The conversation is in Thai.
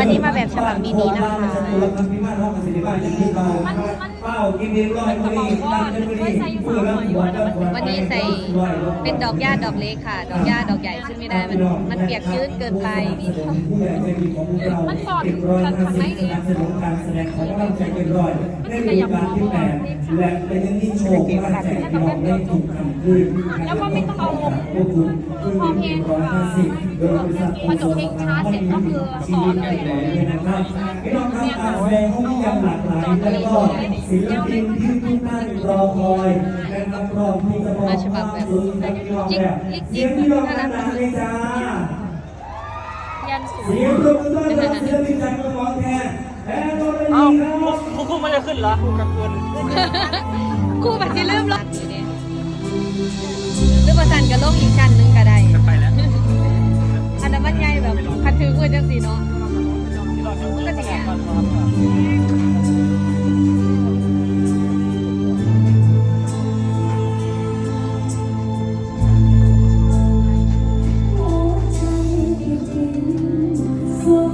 วันนี้มาแบบฉบับมินินะคะวันนี้ใส่เป็นดอกหญ้าดอกเล็กค่ะ ดอกหญ้าดอกใหญ่ขึ้นไม่ได้ มันมันเปียกชื้นเกินไป มันสอดกันทำให้ดีการแสดงของกำลังใจเกินร้อยในฤดูกาลที่แปดและเป็นยังที่โชว์ว่าแจกพี่น้องได้ถูกคำขึ้นแล้วก็ไม่ต้องเอา ลงควบคุมคือพอเพลงร้อยห้าสิบโดยบริษัทพอจบเพลงช้าเสร็จก็คือต่อเลยนะครับพี่น้องครับการแสดงของยังหลากหลายแล้วก็ศิลปินที่ทุกท่านรอคอยและนักร้องที่จะมองมาฉบับแบบจิ๊กจิ๊กเสียงพี่น้องดังๆเลยจ้ายันสูงเสียงปรบมือต้อนรับศิลปินจากกระบอกแทนแอนโทนีเอ้าครับคุกคุกมันจะขึ้นเหรอกับเกินครู่บัตรลืมหรอหรือประสั นก็ลงอีกชั้นหนึ่งก็ได้ไปแล้วอันนั้นมันใหญ่แบบคันถือมือจังสีเนาะ ก็จะแก่เนๆสบ